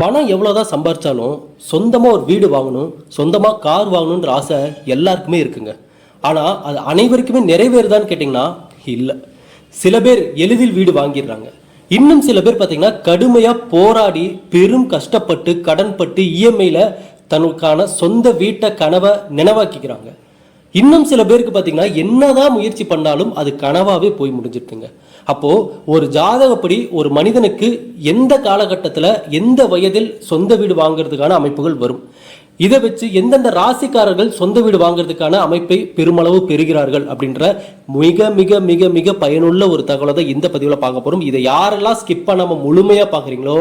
பணம் எவ்வளோதான் சம்பாரித்தாலும் சொந்தமாக ஒரு வீடு வாங்கணும் சொந்தமாக கார் வாங்கணுன்ற ஆசை எல்லாருக்குமே இருக்குங்க. ஆனால் அது அனைவருக்குமே நிறைவேறுதான்னு கேட்டிங்கன்னா இல்லை. சில பேர் எளிதில் வீடு வாங்கிடுறாங்க. இன்னும் சில பேர் பார்த்தீங்கன்னா கடுமையாக போராடி பெரும் கஷ்டப்பட்டு கடன்பட்டு இஎம்ஐயில் தனக்கான சொந்த வீட்டை கனவை நினைவாக்கிக்கிறாங்க. இன்னும் சில பேருக்கு பார்த்தீங்கன்னா என்னதான் முயற்சி பண்ணாலும் அது கனவாகவே போய் முடிஞ்சிருக்குங்க. அப்போது ஒரு ஜாதகப்படி ஒரு மனிதனுக்கு எந்த காலகட்டத்தில் எந்த வயதில் சொந்த வீடு வாங்குறதுக்கான அமைப்புகள் வரும்? இதை வச்சு எந்தெந்த ராசிக்காரர்கள் சொந்த வீடு வாங்குறதுக்கான அமைப்பை பெருமளவு பெறுகிறார்கள் அப்படின்ற மிக மிக மிக மிக பயனுள்ள ஒரு தகவலை தான் இந்த பதிவில் பார்க்க போகிறோம் இதை யாரெல்லாம் ஸ்கிப் பண்ணாமல் முழுமையாக பார்க்குறீங்களோ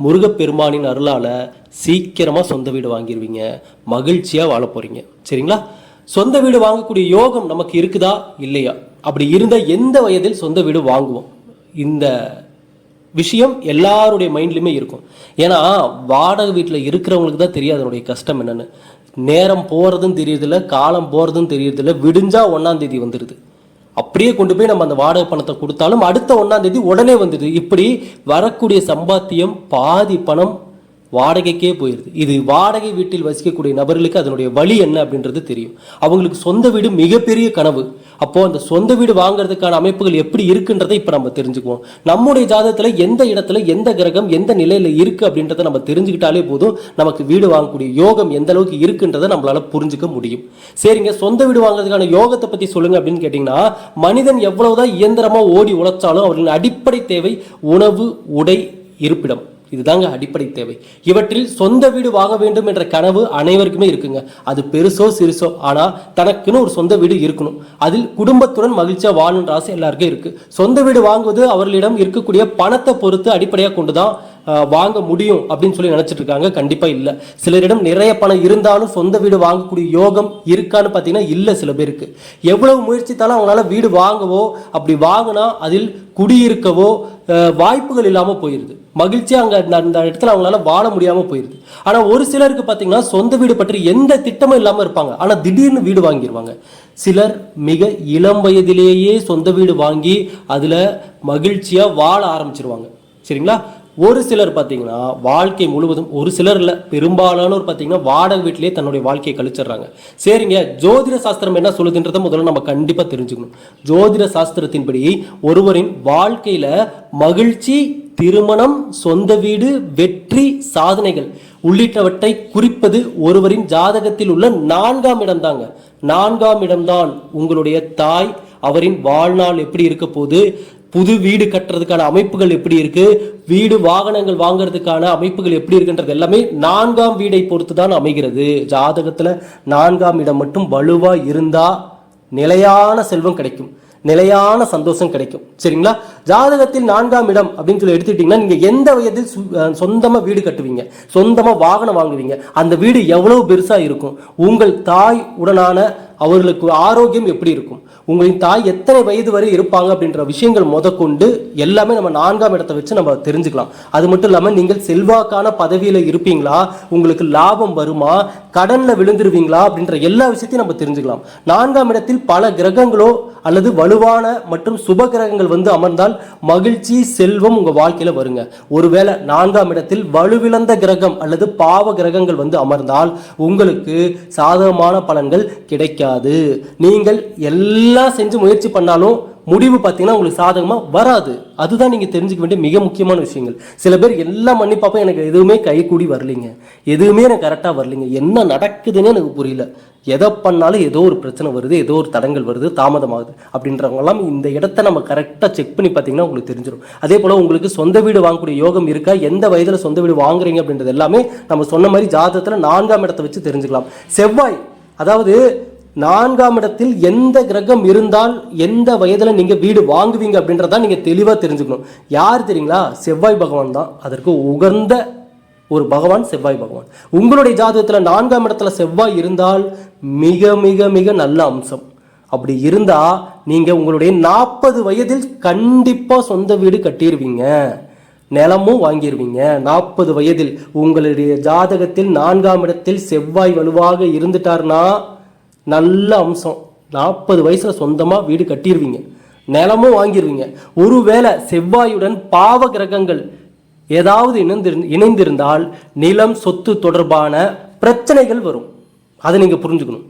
முருகப்பெருமானின் அருளால் சீக்கிரமாக சொந்த வீடு வாங்கிடுவீங்க மகிழ்ச்சியாக வாழ போகிறீங்க சரிங்களா? சொந்த வீடு வாங்கக்கூடிய யோகம் நமக்கு இருக்குதா? இல்லையா? அப்படி இருந்த எந்த வயதில் சொந்த வீடு வாங்குவோம்? இந்த விஷயம் எல்லாருடைய மைண்ட்லையுமே இருக்கும். ஏன்னா வாடகை வீட்டில் இருக்கிறவங்களுக்கு தான் தெரியாது அதனுடைய கஷ்டம் என்னென்னு. நேரம் போகிறதும் தெரியறதில்ல காலம் போகிறதும் தெரியறதில்ல விடிஞ்சா ஒன்றாந்தேதி வந்துடுது அப்படியே கொண்டு போய் நம்ம அந்த வாடகை பணத்தை கொடுத்தாலும் அடுத்த ஒன்றாந்தேதி உடனே வந்துடுது இப்படி வரக்கூடிய சம்பாத்தியம் பாதி பணம் வாடகைக்கே போயிடுது இது வாடகை வீட்டில் வசிக்கக்கூடிய நபர்களுக்கு அதனுடைய வழி என்ன அப்படின்றது தெரியும். அவங்களுக்கு சொந்த வீடு மிகப்பெரிய கனவு. அப்போ அந்த சொந்த வீடு வாங்குறதுக்கான அமைப்புகள் எப்படி இருக்குன்றதை இப்போ நம்ம தெரிஞ்சுக்குவோம். நம்முடைய ஜாதகத்தில் எந்த இடத்துல எந்த கிரகம் எந்த நிலையில் இருக்கு அப்படின்றத நம்ம தெரிஞ்சுக்கிட்டாலே போதும். நமக்கு வீடு வாங்கக்கூடிய யோகம் எந்த அளவுக்கு இருக்குன்றதை நம்மளால புரிஞ்சுக்க முடியும். சரிங்க சொந்த வீடு வாங்குறதுக்கான யோகத்தை பத்தி சொல்லுங்க அப்படின்னு கேட்டீங்கன்னா மனிதன் எவ்வளவுதான் இயந்திரமா ஓடி உழைச்சாலும் அவர்களின் அடிப்படை தேவை உணவு உடை இருப்பிடம். இதுதாங்க அடிப்படை தேவை. இவற்றில் சொந்த வீடு வாங்க வேண்டும் என்ற கனவு அனைவருக்குமே இருக்குங்க. அது பெருசோ சிறுசோ ஆனா தனக்குன்னு ஒரு சொந்த வீடு இருக்கணும். அதில் குடும்பத்துடன் மகிழ்ச்சியா வாழணுன்ற ஆசை எல்லாருக்கும் இருக்கு. சொந்த வீடு வாங்குவது அவர்களிடம் இருக்கக்கூடிய பணத்தை பொறுத்து அடிப்படையாக கொண்டு தான் வாங்க முடியும் அப்படின்னு சொல்லி நினைச்சிட்டு இருக்காங்க. கண்டிப்பா இல்ல. சிலரிடம் நிறைய பணம் இருந்தாலும் சொந்த வீடு வாங்கக்கூடிய யோகம் இருக்கான்னு பார்த்தீங்கன்னா இல்ல சில பேருக்கு. எவ்வளவு முயற்சித்தாலும் அவங்களால வீடு வாங்கவோ அப்படி வாங்கினா அதில் குடியிருக்கவோ வாய்ப்புகள் இல்லாமல் போயிருது. மகிழ்ச்சியாக அங்கே அந்த- அந்த இடத்துல அவங்களால வாழ முடியாமல் போயிருது. ஆனால் ஒரு சிலருக்கு பார்த்தீங்கன்னா சொந்த வீடு பற்றி எந்த திட்டமும் இல்லாமல் இருப்பாங்க. ஆனால் திடீர்னு வீடு வாங்கிடுவாங்க சிலர் மிக இளம் வயதிலேயே சொந்த வீடு வாங்கி அதில் மகிழ்ச்சியாக வாழ ஆரம்பிச்சிருவாங்க. சரிங்களா? ஒரு சிலர் பார்த்தீங்கன்னா வாழ்க்கை முழுவதும் ஒரு சிலர் இல்லை பெரும்பாலானோர் பார்த்தீங்கன்னா வாடகை வீட்டிலேயே தன்னுடைய வாழ்க்கையை கழிச்சிடுறாங்க. சரிங்க ஜோதிட சாஸ்திரம் என்ன சொல்லுதுன்றதை முதல்ல நம்ம கண்டிப்பாக தெரிஞ்சுக்கணும். ஜோதிட சாஸ்திரத்தின்படி ஒருவரின் வாழ்க்கையில் மகிழ்ச்சி திருமணம் சொந்த வீடு வெற்றி சாதனைகள் உள்ளிட்டவற்றை குறிப்பது ஒருவரின் ஜாதகத்தில் உள்ள நான்காம் இடம்தாங்க. நான்காம் இடம்தான் உங்களுடைய தாய் அவரின் வாழ்நாள் எப்படி இருக்க போது புது வீடு கட்டுறதுக்கான அமைப்புகள் எப்படி இருக்கு? வீடு வாகனங்கள் வாங்குறதுக்கான அமைப்புகள் எப்படி இருக்குன்றது எல்லாமே நான்காம் வீடை பொறுத்து தான் அமைகிறது. ஜாதகத்துல நான்காம் இடம் மட்டும் வலுவா இருந்தா நிலையான செல்வம் கிடைக்கும். நிலையான சந்தோஷம் கிடைக்கும். சரிங்களா? ஜாதகத்தில் நான்காம் இடம் அப்படின்னு சொல்லி எடுத்துக்கிட்டீங்கன்னா நீங்க எந்த வயதில் சு- சொந்தமா வீடு கட்டுவீங்க? சொந்தமா வாகனம் வாங்குவீங்க? அந்த வீடு எவ்வளவு பெருசா இருக்கும்? உங்கள் தாய் உடனான அவர்களுக்கு ஆரோக்கியம் எப்படி இருக்கும்? உங்களின் தாய் எத்தனை வயது வரை இருப்பாங்க அப்படின்ற விஷயங்கள் முதற்கொண்டு எல்லாமே நம்ம நான்காம் இடத்தை வச்சு நம்ம தெரிஞ்சுக்கலாம். அது மட்டும் இல்லாமல் நீங்கள் செல்வாக்கான பதவியில் இருப்பீங்களா? உங்களுக்கு லாபம் வருமா? கடனில் விழுந்துருவீங்களா? அப்படின்ற எல்லா விஷயத்தையும் நம்ம தெரிஞ்சுக்கலாம். நான்காம் இடத்தில் பல கிரகங்களோ அல்லது வலுவான மற்றும் சுப கிரகங்கள் வந்து அமர்ந்தால் மகிழ்ச்சி செல்வம் உங்கள் வாழ்க்கையில் வருங்க. ஒருவேளை நான்காம் இடத்தில் வலுவிழந்த கிரகம் அல்லது பாவ கிரகங்கள் வந்து அமர்ந்தால் உங்களுக்கு சாதகமான பலன்கள் கிடைக்காது. நீங்கள் எல்லாம் செஞ்சு முயற்சி பண்ணாலும் முடிவு பார்த்தீங்கன்னா உங்களுக்கு சாதகமாக வராது. அதுதான் நீங்கள் தெரிஞ்சுக்க வேண்டிய மிக முக்கியமான விஷயங்கள். சில பேர் எல்லாம் பண்ணி பார்ப்போம் எனக்கு எதுவுமே கை கூடி வரலைங்க. எதுவுமே எனக்கு கரெக்டாக வரலைங்க. என்ன நடக்குதுன்னு எனக்கு புரியல. எதை பண்ணாலும் ஏதோ ஒரு பிரச்சனை வருது ஏதோ ஒரு தடங்கள் வருது தாமதமாகுது அப்படின்றவங்கலாம் இந்த இடத்த நம்ம கரெக்டாக செக் பண்ணி பார்த்தீங்கன்னா உங்களுக்கு தெரிஞ்சிடும் அதே போல் உங்களுக்கு சொந்த வீடு வாங்கக்கூடிய யோகம் இருக்கா? எந்த வயதில் சொந்த வீடு வாங்குறீங்க அப்படின்றது எல்லாமே நம்ம சொன்ன மாதிரி ஜாதகத்தில் நான்காம் இடத்தை வச்சு தெரிஞ்சுக்கலாம். செவ்வாய் அதாவது நான்காம் இடத்தில் எந்த கிரகம் இருந்தால் எந்த வயதில் நீங்கள் வீடு வாங்குவீங்க அப்படின்றத நீங்கள் தெளிவாக தெரிஞ்சுக்கணும். யார் தெரியுங்களா? செவ்வாய் பகவான் தான். அதற்கு உகந்த ஒரு பகவான் செவ்வாய் பகவான். உங்களுடைய ஜாதகத்தில் நான்காம் இடத்துல செவ்வாய் இருந்தால் மிக மிக மிக நல்ல அம்சம். அப்படி இருந்தால் நீங்கள் உங்களுடைய நாற்பது வயதில் கண்டிப்பாக சொந்த வீடு கட்டிடுவீங்க நிலமும் வாங்கிடுவீங்க நாற்பது வயதில் உங்களுடைய ஜாதகத்தில் நான்காம் இடத்தில் செவ்வாய் வலுவாக இருந்துட்டார்னா நல்ல அம்சம். நாற்பது வயசில் சொந்தமாக வீடு கட்டிடுவீங்க நிலமும் வாங்கிடுவீங்க ஒருவேளை செவ்வாயுடன் பாவ கிரகங்கள் ஏதாவது இணைந்திரு இணைந்திருந்தால் நிலம் சொத்து தொடர்பான பிரச்சனைகள் வரும். அதை நீங்கள் புரிஞ்சுக்கணும்.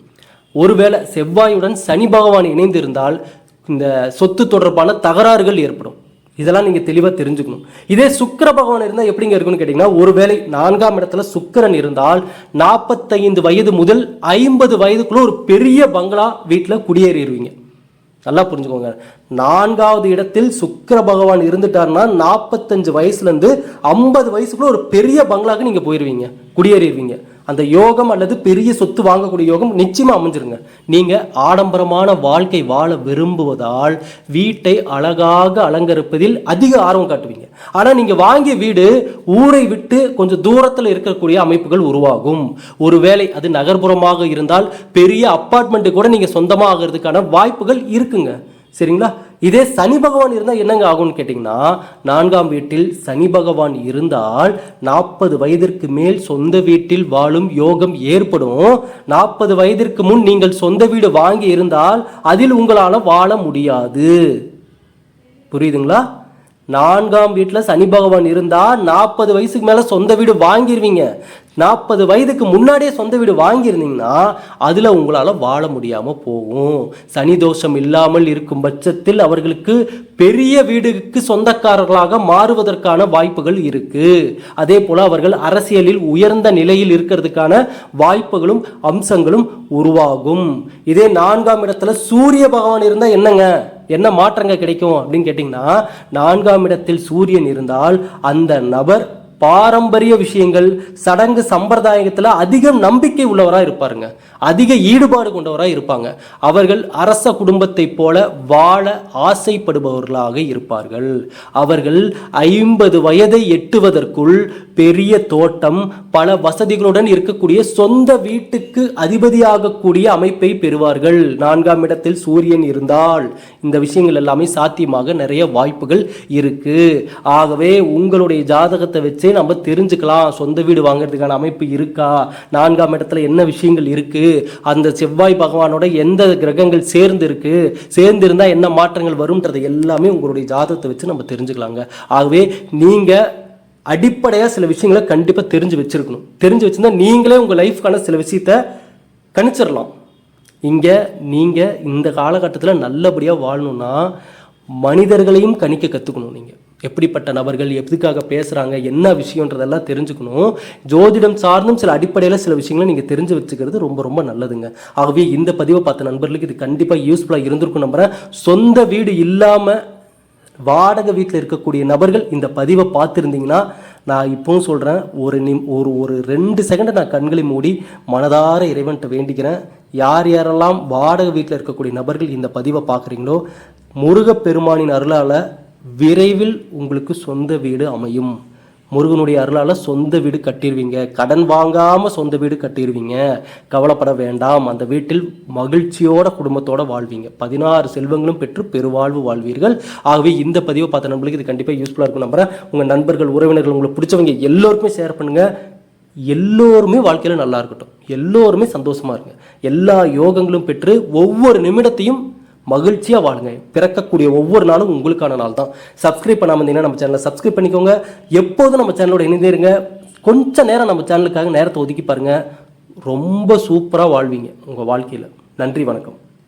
ஒருவேளை செவ்வாயுடன் சனி பகவான் இணைந்திருந்தால் இந்த சொத்து தொடர்பான தகராறுகள் ஏற்படும். இதெல்லாம் நீங்கள் தெளிவாக தெரிஞ்சுக்கணும். இதே சுக்கிர பகவான் இருந்தால் எப்படிங்க இருக்குன்னு கேட்டிங்கன்னா ஒருவேளை நான்காம் இடத்துல சுக்கிரன் இருந்தால் நாற்பத்தைந்து வயது முதல் ஐம்பது வயதுக்குள்ளே ஒரு பெரிய பங்களா வீட்டில் குடியேறிடுவீங்க நல்லா புரிஞ்சுக்கோங்க. நான்காவது இடத்தில் சுக்கர பகவான் இருந்துட்டாருன்னா நாற்பத்தஞ்சு வயசுலேருந்து ஐம்பது வயசுக்குள்ளே ஒரு பெரிய பங்களாக்கு நீங்கள் போயிடுவீங்க குடியேறிடுவீங்க அந்த யோகம் அல்லது பெரிய சொத்து வாங்கக்கூடிய யோகம் நிச்சயமாக அமைஞ்சிருங்க. நீங்கள் ஆடம்பரமான வாழ்க்கை வாழ விரும்புவதால் வீட்டை அழகாக அலங்கரிப்பதில் அதிக ஆர்வம் காட்டுவீங்க. ஆனால் நீங்கள் வாங்கிய வீடு ஊரை விட்டு கொஞ்சம் தூரத்தில் இருக்கக்கூடிய அமைப்புகள் உருவாகும். ஒருவேளை அது நகர்ப்புறமாக இருந்தால் பெரிய அப்பார்ட்மெண்ட்டு கூட நீங்கள் சொந்தமாக ஆகிறதுக்கான வாய்ப்புகள் இருக்குங்க. சரிங்களா? இதே சனி பகவான் இருந்தால் என்னங்க ஆகும்னு கேட்டிங்கன்னா நான்காம் வீட்டில் சனி பகவான் இருந்தால் நாற்பது வயதிற்கு மேல் சொந்த வீட்டில் வாழும் யோகம் ஏற்படும். நாற்பது வயதிற்கு முன் நீங்கள் சொந்த வீடு வாங்கி இருந்தால் அதில் உங்களால் வாழ முடியாது. புரியுதுங்களா? நான்காம் வீட்டில் சனி பகவான் இருந்தால் நாற்பது வயசுக்கு மேலே சொந்த வீடு வாங்கிடுவீங்க நாற்பது வயதுக்கு முன்னாடியே சொந்த வீடு வாங்கியிருந்தீங்கன்னா அதில் உங்களால் வாழ முடியாமல் போகும். சனி தோஷம் இல்லாமல் இருக்கும் பட்சத்தில் அவர்களுக்கு பெரிய வீடுக்கு சொந்தக்காரர்களாக மாறுவதற்கான வாய்ப்புகள் இருக்குது அதே போல் அவர்கள் அரசியலில் உயர்ந்த நிலையில் இருக்கிறதுக்கான வாய்ப்புகளும் அம்சங்களும் உருவாகும். இதே நான்காம் இடத்துல சூரிய பகவான் இருந்தால் என்னங்க? என்ன மாற்றங்கள் கிடைக்கும் அப்படின்னு கேட்டிங்கன்னா நான்காம் இடத்தில் சூரியன் இருந்தால் அந்த நபர் பாரம்பரிய விஷயங்கள் சடங்கு சம்பிரதாயத்தில் அதிகம் நம்பிக்கை உள்ளவராக இருப்பாருங்க. அதிக ஈடுபாடு கொண்டவராக இருப்பாங்க. அவர்கள் அரச குடும்பத்தைப் போல வாழ ஆசைப்படுபவர்களாக இருப்பார்கள். அவர்கள் ஐம்பது வயதை எட்டுவதற்குள் பெரிய தோட்டம் பல வசதிகளுடன் இருக்கக்கூடிய சொந்த வீட்டுக்கு அதிபதியாகக்கூடிய அமைப்பை பெறுவார்கள். நான்காம் இடத்தில் சூரியன் இருந்தால் இந்த விஷயங்கள் எல்லாமே சாத்தியமாக நிறைய வாய்ப்புகள் இருக்கு. ஆகவே உங்களுடைய ஜாதகத்தை வச்சு நம்ம தெரிஞ்சுக்கலாம். சொந்த வீடு வாங்குறதுக்கான அமைப்பு இருக்கா? நான்காம் இடத்துல என்ன விஷயங்கள் இருக்கு? அந்த செவ்வாய் பகவானோட எந்த கிரகங்கள் சேர்ந்து இருக்கு? சேர்ந்து இருந்தால் என்ன மாற்றங்கள் வரும்ன்றது எல்லாமே உங்களுடைய ஜாதகத்தை வச்சு நம்ம தெரிஞ்சுக்கலாங்க. ஆகவே நீங்கள் அடிப்படையாக சில விஷயங்களை கண்டிப்பாக தெரிஞ்சு வச்சிருக்கணும். தெரிஞ்சு வச்சுருந்தா நீங்களே உங்கள் லைஃப்க்கான சில விஷயத்த கணிச்சிடலாம் இங்கே நீங்கள் இந்த காலகட்டத்தில் நல்லபடியாக வாழணும்னா மனிதர்களையும் கணிக்க கற்றுக்கணும் நீங்கள் எப்படிப்பட்ட நபர்கள் எதுக்காக பேசுகிறாங்க என்ன விஷயன்றதெல்லாம் தெரிஞ்சுக்கணும். ஜோதிடம் சார்ந்தும் சில அடிப்படையில் சில விஷயங்களை நீங்கள் தெரிஞ்சு வச்சுக்கிறது ரொம்ப ரொம்ப நல்லதுங்க. ஆகவே இந்த பதிவை பார்த்த நண்பர்களுக்கு இது கண்டிப்பாக யூஸ்ஃபுல்லாக இருந்திருக்கும் நம்புகிறேன் சொந்த வீடு இல்லாமல் வாடகை வீட்டில் இருக்கக்கூடிய நபர்கள் இந்த பதிவை பார்த்துருந்தீங்கன்னா நான் இப்போவும் சொல்கிறேன் ஒரு நிம் ஒரு ஒரு ரெண்டு செகண்ட் நான் கண்களை மூடி மனதார இறைவன்கிட்ட வேண்டிக்கிறேன். யார் யாரெல்லாம் வாடகை வீட்டில் இருக்கக்கூடிய நபர்கள் இந்த பதிவை பார்க்குறீங்களோ முருகப்பெருமானின் அருளால் விரைவில் உங்களுக்கு சொந்த வீடு அமையும். முருகனுடைய அருளால் சொந்த வீடு கட்டிடுவீங்க கடன் வாங்காமல் சொந்த வீடு கட்டிடுவீங்க கவலைப்பட வேண்டாம். அந்த வீட்டில் மகிழ்ச்சியோட குடும்பத்தோட வாழ்வீங்க. பதினாறு செல்வங்களும் பெற்று பெருவாழ்வு வாழ்வீர்கள். ஆகவே இந்த பதிவை பார்த்த நண்பர்களுக்கு இது கண்டிப்பாக யூஸ்ஃபுல்லாக இருக்கும். நம்புறேன். உங்கள் நண்பர்கள் உறவினர்கள் உங்களுக்கு பிடிச்சவங்க எல்லோருக்குமே ஷேர் பண்ணுங்கள் எல்லோருமே வாழ்க்கையில் நல்லா இருக்கட்டும். எல்லோருமே சந்தோஷமாக இருங்க. எல்லா யோகங்களும் பெற்று ஒவ்வொரு நிமிடத்தையும் மகிழ்ச்சியாக வாழுங்க. பிறக்கக்கூடிய ஒவ்வொரு நாளும் உங்களுக்கான நாள் தான். சப்ஸ்கிரைப் பண்ணாமல் இருந்தீங்கன்னா நம்ம சேனலை சப்ஸ்கிரைப் பண்ணிக்கோங்க. எப்போதும் நம்ம சேனலோட இணைந்தே இருங்க. நேரம் நம்ம சேனலுக்காக நேரத்தை ஒதுக்கி பாருங்கள் ரொம்ப சூப்பராக வாழ்வீங்க உங்கள் வாழ்க்கையில். நன்றி வணக்கம்.